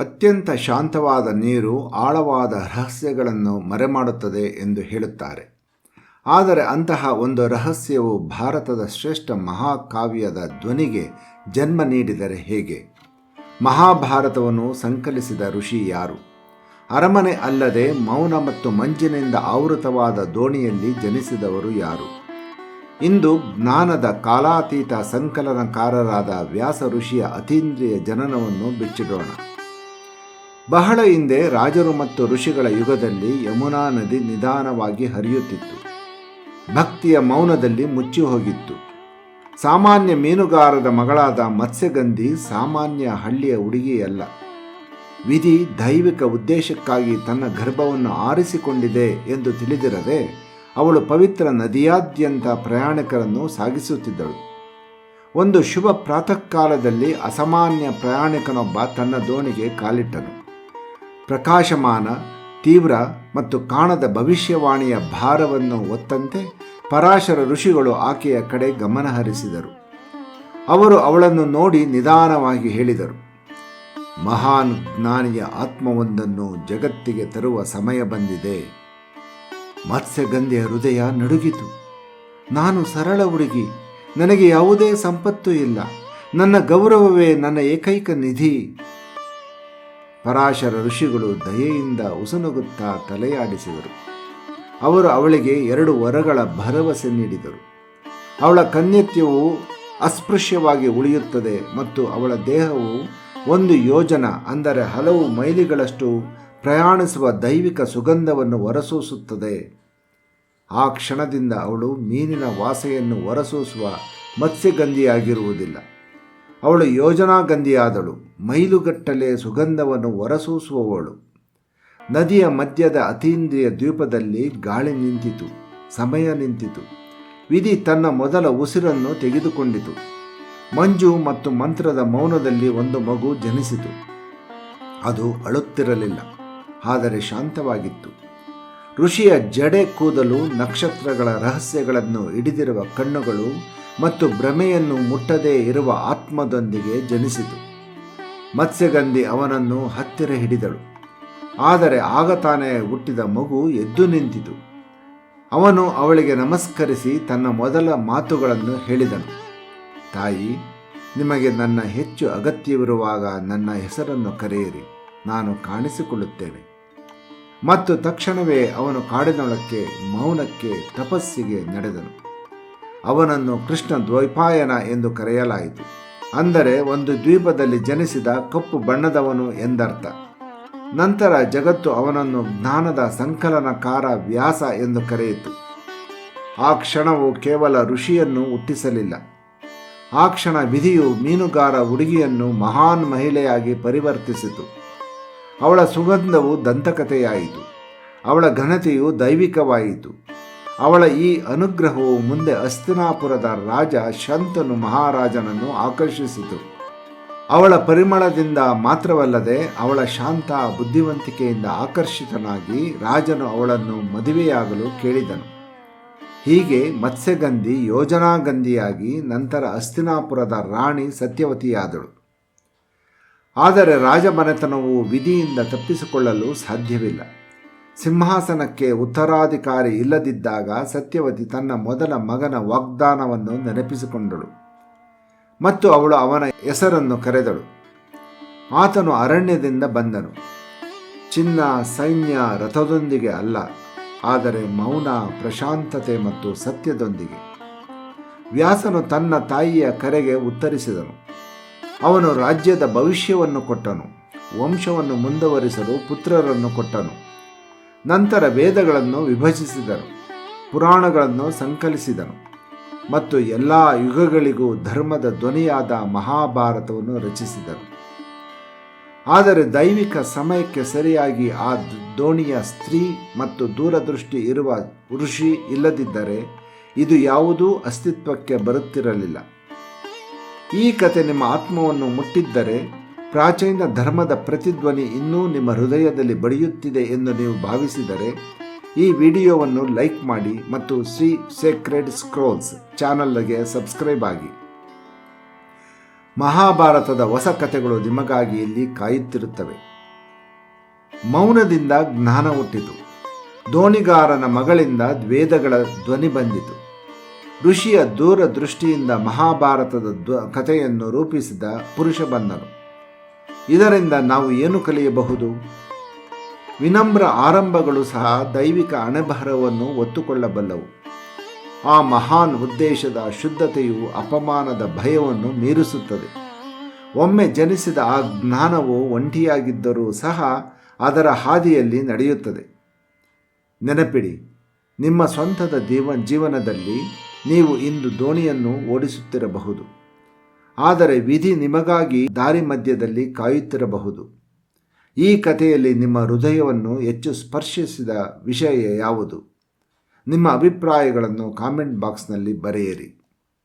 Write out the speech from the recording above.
ಅತ್ಯಂತ ಶಾಂತವಾದ ನೀರು ಆಳವಾದ ರಹಸ್ಯಗಳನ್ನು ಮರೆಮಾಡುತ್ತದೆ ಎಂದು ಹೇಳುತ್ತಾರೆ. ಆದರೆ ಅಂತಹ ಒಂದು ರಹಸ್ಯವು ಭಾರತದ ಶ್ರೇಷ್ಠ ಮಹಾಕಾವ್ಯದ ಧ್ವನಿಗೆ ಜನ್ಮ ನೀಡಿದರೆ ಹೇಗೆ? ಮಹಾಭಾರತವನ್ನು ಸಂಕಲಿಸಿದ ಋಷಿ ಯಾರು? ಅರಮನೆ ಅಲ್ಲದೆ ಮೌನ ಮತ್ತು ಮಂಜಿನಿಂದ ಆವೃತವಾದ ದೋಣಿಯಲ್ಲಿ ಜನಿಸಿದವರು ಯಾರು? ಇಂದು ಜ್ಞಾನದ ಕಾಲಾತೀತ ಸಂಕಲನಕಾರರಾದ ವ್ಯಾಸ ಋಷಿಯ ಅತೀಂದ್ರಿಯ ಜನನವನ್ನು ಬಿಚ್ಚಿಡೋಣ. ಬಹಳ ಹಿಂದೆ ರಾಜರು ಮತ್ತು ಋಷಿಗಳ ಯುಗದಲ್ಲಿ ಯಮುನಾ ನದಿ ನಿಧಾನವಾಗಿ ಹರಿಯುತ್ತಿತ್ತು. ಭಕ್ತಿಯ ಮೌನದಲ್ಲಿ ಮುಚ್ಚಿ ಹೋಗಿತ್ತು. ಸಾಮಾನ್ಯ ಮೀನುಗಾರದ ಮಗಳಾದ ಮತ್ಸ್ಯಗಂಧಿ ಸಾಮಾನ್ಯ ಹಳ್ಳಿಯ ಹುಡುಗಿಯಲ್ಲ. ವಿಧಿ ದೈವಿಕ ಉದ್ದೇಶಕ್ಕಾಗಿ ತನ್ನ ಗರ್ಭವನ್ನು ಆರಿಸಿಕೊಂಡಿದೆ ಎಂದು ತಿಳಿದಿರದೆ, ಅವಳು ಪವಿತ್ರ ನದಿಯಾದ್ಯಂತ ಪ್ರಯಾಣಿಕರನ್ನು ಸಾಗಿಸುತ್ತಿದ್ದಳು. ಒಂದು ಶುಭ ಪ್ರಾತಃ ಕಾಲದಲ್ಲಿ ಅಸಾಮಾನ್ಯ ಪ್ರಯಾಣಿಕನೊಬ್ಬ ತನ್ನ ದೋಣಿಗೆ ಕಾಲಿಟ್ಟನು. ಪ್ರಕಾಶಮಾನ, ತೀವ್ರ ಮತ್ತು ಕಾಣದ ಭವಿಷ್ಯವಾಣಿಯ ಭಾರವನ್ನು ಒತ್ತಂತೆ ಪರಾಶರ ಋಷಿಗಳು ಆಕೆಯ ಕಡೆ ಗಮನ ಹರಿಸಿದರು. ಅವರು ಅವಳನ್ನು ನೋಡಿ ನಿಧಾನವಾಗಿ ಹೇಳಿದರು, ಮಹಾನ್ ಜ್ಞಾನಿಯ ಆತ್ಮವೊಂದನ್ನು ಜಗತ್ತಿಗೆ ತರುವ ಸಮಯ ಬಂದಿದೆ. ಮತ್ಸ್ಯಗಂಧಿಯ ಹೃದಯ ನಡುಗಿತು. ನಾನು ಸರಳ ಹುಡುಗಿ, ನನಗೆ ಯಾವುದೇ ಸಂಪತ್ತು ಇಲ್ಲ. ನನ್ನ ಗೌರವವೇ ನನ್ನ ಏಕೈಕ ನಿಧಿ. ಪರಾಶರ ಋಷಿಗಳು ದಯೆಯಿಂದ ಉಸುನುಗುತ್ತಾ ತಲೆಯಾಡಿಸಿದರು. ಅವರು ಅವಳಿಗೆ ಎರಡು ವರಗಳ ಭರವಸೆ ನೀಡಿದರು. ಅವಳ ಕನ್ಯತ್ಯವು ಅಸ್ಪೃಶ್ಯವಾಗಿ ಉಳಿಯುತ್ತದೆ ಮತ್ತು ಅವಳ ದೇಹವು ಒಂದು ಯೋಜನ, ಅಂದರೆ ಹಲವು ಮೈಲಿಗಳಷ್ಟು ಪ್ರಯಾಣಿಸುವ ದೈವಿಕ ಸುಗಂಧವನ್ನು ಹೊರಸೂಸುತ್ತದೆ. ಆ ಕ್ಷಣದಿಂದ ಅವಳು ಮೀನಿನ ವಾಸೆಯನ್ನು ಹೊರಸೂಸುವ ಮತ್ಸ್ಯಗಂಧಿಯಾಗಿರುವುದಿಲ್ಲ. ಅವಳು ಯೋಜನಾಗಂಧಿಯಾದಳು, ಮೈಲುಗಟ್ಟಲೆ ಸುಗಂಧವನ್ನು ಹೊರಸೂಸುವವಳು. ನದಿಯ ಮಧ್ಯದ ಅತೀಂದ್ರಿಯ ದ್ವೀಪದಲ್ಲಿ ಗಾಳಿ ನಿಂತಿತು, ಸಮಯ ನಿಂತಿತು. ವಿಧಿ ತನ್ನ ಮೊದಲ ಉಸಿರನ್ನು ತೆಗೆದುಕೊಂಡಿತು. ಮಂಜು ಮತ್ತು ಮಂತ್ರದ ಮೌನದಲ್ಲಿ ಒಂದು ಮಗು ಜನಿಸಿತು. ಅದು ಅಳುತ್ತಿರಲಿಲ್ಲ, ಆದರೆ ಶಾಂತವಾಗಿತ್ತು. ಋಷಿಯ ಜಡೆ ಕೂದಲು ನಕ್ಷತ್ರಗಳ ರಹಸ್ಯಗಳನ್ನು ಹಿಡಿದಿರುವ ಕಣ್ಣುಗಳು ಮತ್ತು ಭ್ರಮೆಯನ್ನು ಮುಟ್ಟದೇ ಇರುವ ಆತ್ಮದೊಂದಿಗೆ ಜನಿಸಿತು. ಮತ್ಸ್ಯಗಂಧಿ ಅವನನ್ನು ಹತ್ತಿರ ಹಿಡಿದಳು. ಆದರೆ ಆಗ ತಾನೇ ಹುಟ್ಟಿದ ಮಗು ಎದ್ದು ನಿಂತಿತು. ಅವನು ಅವಳಿಗೆ ನಮಸ್ಕರಿಸಿ ತನ್ನ ಮೊದಲ ಮಾತುಗಳನ್ನು ಹೇಳಿದನು. ತಾಯಿ, ನಿಮಗೆ ನನ್ನ ಹೆಚ್ಚು ಅಗತ್ಯವಿರುವಾಗ ನನ್ನ ಹೆಸರನ್ನು ಕರೆಯಿರಿ. ನಾನು ಕಾಣಿಸಿಕೊಳ್ಳುತ್ತೇನೆ. ಮತ್ತು ತಕ್ಷಣವೇ ಅವನು ಕಾಡಿನೊಳಕ್ಕೆ ಮೌನಕ್ಕೆ ತಪಸ್ಸಿಗೆ ನಡೆದನು. ಅವನನ್ನು ಕೃಷ್ಣ ದ್ವೈಪಾಯನ ಎಂದು ಕರೆಯಲಾಯಿತು. ಅಂದರೆ ಒಂದು ದ್ವೀಪದಲ್ಲಿ ಜನಿಸಿದ ಕಪ್ಪು ಬಣ್ಣದವನು ಎಂದರ್ಥ. ನಂತರ ಜಗತ್ತು ಅವನನ್ನು ಜ್ಞಾನದ ಸಂಕಲನಕಾರ ವ್ಯಾಸ ಎಂದು ಕರೆಯಿತು. ಆ ಕ್ಷಣವು ಕೇವಲ ಋಷಿಯನ್ನು ಹುಟ್ಟಿಸಲಿಲ್ಲ. ಆ ಕ್ಷಣ ವಿಧಿಯು ಮೀನುಗಾರ ಹುಡುಗಿಯನ್ನು ಮಹಾನ್ ಮಹಿಳೆಯಾಗಿ ಪರಿವರ್ತಿಸಿತು. ಅವಳ ಸುಗಂಧವು ದಂತಕಥೆಯಾಯಿತು. ಅವಳ ಘನತೆಯು ದೈವಿಕವಾಯಿತು. ಅವಳ ಈ ಅನುಗ್ರಹವು ಮುಂದೆ ಅಸ್ತಿನಾಪುರದ ರಾಜ ಶಂತನು ಮಹಾರಾಜನನ್ನು ಆಕರ್ಷಿಸಿತು. ಅವಳ ಪರಿಮಳದಿಂದ ಮಾತ್ರವಲ್ಲದೆ ಅವಳ ಶಾಂತ ಬುದ್ಧಿವಂತಿಕೆಯಿಂದ ಆಕರ್ಷಿತನಾಗಿ ರಾಜನು ಅವಳನ್ನು ಮದುವೆಯಾಗಲು ಕೇಳಿದನು. ಹೀಗೆ ಮತ್ಸ್ಯಗಂಧಿ ಯೋಜನಾಗಂಧಿಯಾಗಿ ನಂತರ ಅಸ್ತಿನಾಪುರದ ರಾಣಿ ಸತ್ಯವತಿಯಾದಳು. ಆದರೆ ರಾಜಮನೆತನವು ವಿಧಿಯಿಂದ ತಪ್ಪಿಸಿಕೊಳ್ಳಲು ಸಾಧ್ಯವಿಲ್ಲ. ಸಿಂಹಾಸನಕ್ಕೆ ಉತ್ತರಾಧಿಕಾರಿ ಇಲ್ಲದಿದ್ದಾಗ ಸತ್ಯವತಿ ತನ್ನ ಮೊದಲ ಮಗನ ವಾಗ್ದಾನವನ್ನು ನೆನಪಿಸಿಕೊಂಡಳು. ಮತ್ತು ಅವಳು ಅವನ ಹೆಸರನ್ನು ಕರೆದಳು. ಆತನು ಅರಣ್ಯದಿಂದ ಬಂದನು. ಚಿನ್ನ, ಸೈನ್ಯ ರಥದೊಂದಿಗೆ ಅಲ್ಲ, ಆದರೆ ಮೌನ, ಪ್ರಶಾಂತತೆ ಮತ್ತು ಸತ್ಯದೊಂದಿಗೆ. ವ್ಯಾಸನು ತನ್ನ ತಾಯಿಯ ಕರೆಗೆ ಉತ್ತರಿಸಿದನು. ಅವನು ರಾಜ್ಯದ ಭವಿಷ್ಯವನ್ನು ಕೊಟ್ಟನು, ವಂಶವನ್ನು ಮುಂದುವರಿಸಲು ಪುತ್ರರನ್ನು ಕೊಟ್ಟನು. ನಂತರ ವೇದಗಳನ್ನು ವಿಭಜಿಸಿದನು ಪುರಾಣಗಳನ್ನು ಸಂಕಲಿಸಿದನು ಮತ್ತು ಎಲ್ಲ ಯುಗಗಳಿಗೂ ಧರ್ಮದ ಧ್ವನಿಯಾದ ಮಹಾಭಾರತವನ್ನು ರಚಿಸಿದರು. ಆದರೆ ದೈವಿಕ ಸಮಯಕ್ಕೆ ಸರಿಯಾಗಿ ಆ ದೋಣಿಯ ಸ್ತ್ರೀ ಮತ್ತು ದೂರದೃಷ್ಟಿ ಇರುವ ಋಷಿ ಇಲ್ಲದಿದ್ದರೆ ಇದು ಯಾವುದೂ ಅಸ್ತಿತ್ವಕ್ಕೆ ಬರುತ್ತಿರಲಿಲ್ಲ. ಈ ಕತೆ ನಿಮ್ಮ ಆತ್ಮವನ್ನು ಮುಟ್ಟಿದ್ದರೆ ಪ್ರಾಚೀನ ಧರ್ಮದ ಪ್ರತಿಧ್ವನಿ ಇನ್ನೂ ನಿಮ್ಮ ಹೃದಯದಲ್ಲಿ ಬಡಿಯುತ್ತಿದೆ ಎಂದು ನೀವು ಭಾವಿಸಿದರೆ ಈ ವಿಡಿಯೋವನ್ನು ಲೈಕ್ ಮಾಡಿ ಮತ್ತು ಶ್ರೀ ಸೇಕ್ರೆಡ್ ಸ್ಕ್ರೋಲ್ಸ್ ಚಾನಲ್ಗೆ ಸಬ್ಸ್ಕ್ರೈಬ್ ಆಗಿ. ಮಹಾಭಾರತದ ಹೊಸ ಕಥೆಗಳು ನಿಮಗಾಗಿ ಇಲ್ಲಿ ಕಾಯುತ್ತಿರುತ್ತವೆ. ಮೌನದಿಂದ ಜ್ಞಾನ ಹುಟ್ಟಿತು. ದೋಣಿಗಾರನ ಮಗಳಿಂದ ವೇದಗಳ ಧ್ವನಿ ಬಂದಿತು. ಋಷಿಯ ದೂರದೃಷ್ಟಿಯಿಂದ ಮಹಾಭಾರತದ ಕಥೆಯನ್ನು ರೂಪಿಸಿದ ಪುರುಷ ಬಂದನು ಇದರಿಂದ ನಾವು ಏನು ಕಲಿಯಬಹುದು? ವಿನಮ್ರ ಆರಂಭಗಳು ಸಹ ದೈವಿಕ ಅಣೆಬರಹವನ್ನು ಒತ್ತುಕೊಳ್ಳಬಲ್ಲವು. ಆ ಮಹಾನ್ ಉದ್ದೇಶದ ಶುದ್ಧತೆಯು ಅಪಮಾನದ ಭಯವನ್ನು ಮೀರಿಸುತ್ತದೆ. ಒಮ್ಮೆ ಜನಿಸಿದ ಆ ಜ್ಞಾನವು ಒಂಟಿಯಾಗಿದ್ದರೂ ಸಹ ಅದರ ಹಾದಿಯಲ್ಲಿ ನಡೆಯುತ್ತದೆ. ನೆನಪಿಡಿ, ನಿಮ್ಮ ಸ್ವಂತದ ಜೀವ ಜೀವನದಲ್ಲಿ ನೀವು ಇಂದು ದೋಣಿಯನ್ನು ಓಡಿಸುತ್ತಿರಬಹುದು. ಆದರೆ ವಿಧಿ ನಿಮಗಾಗಿ ದಾರಿ ಮಧ್ಯದಲ್ಲಿ ಕಾಯುತ್ತಿರಬಹುದು. ಈ ಕಥೆಯಲ್ಲಿ ನಿಮ್ಮ ಹೃದಯವನ್ನು ಹೆಚ್ಚು ಸ್ಪರ್ಶಿಸಿದ ವಿಷಯ ಯಾವುದು? ನಿಮ್ಮ ಅಭಿಪ್ರಾಯಗಳನ್ನು ಕಾಮೆಂಟ್ ಬಾಕ್ಸ್ನಲ್ಲಿ ಬರೆಯಿರಿ.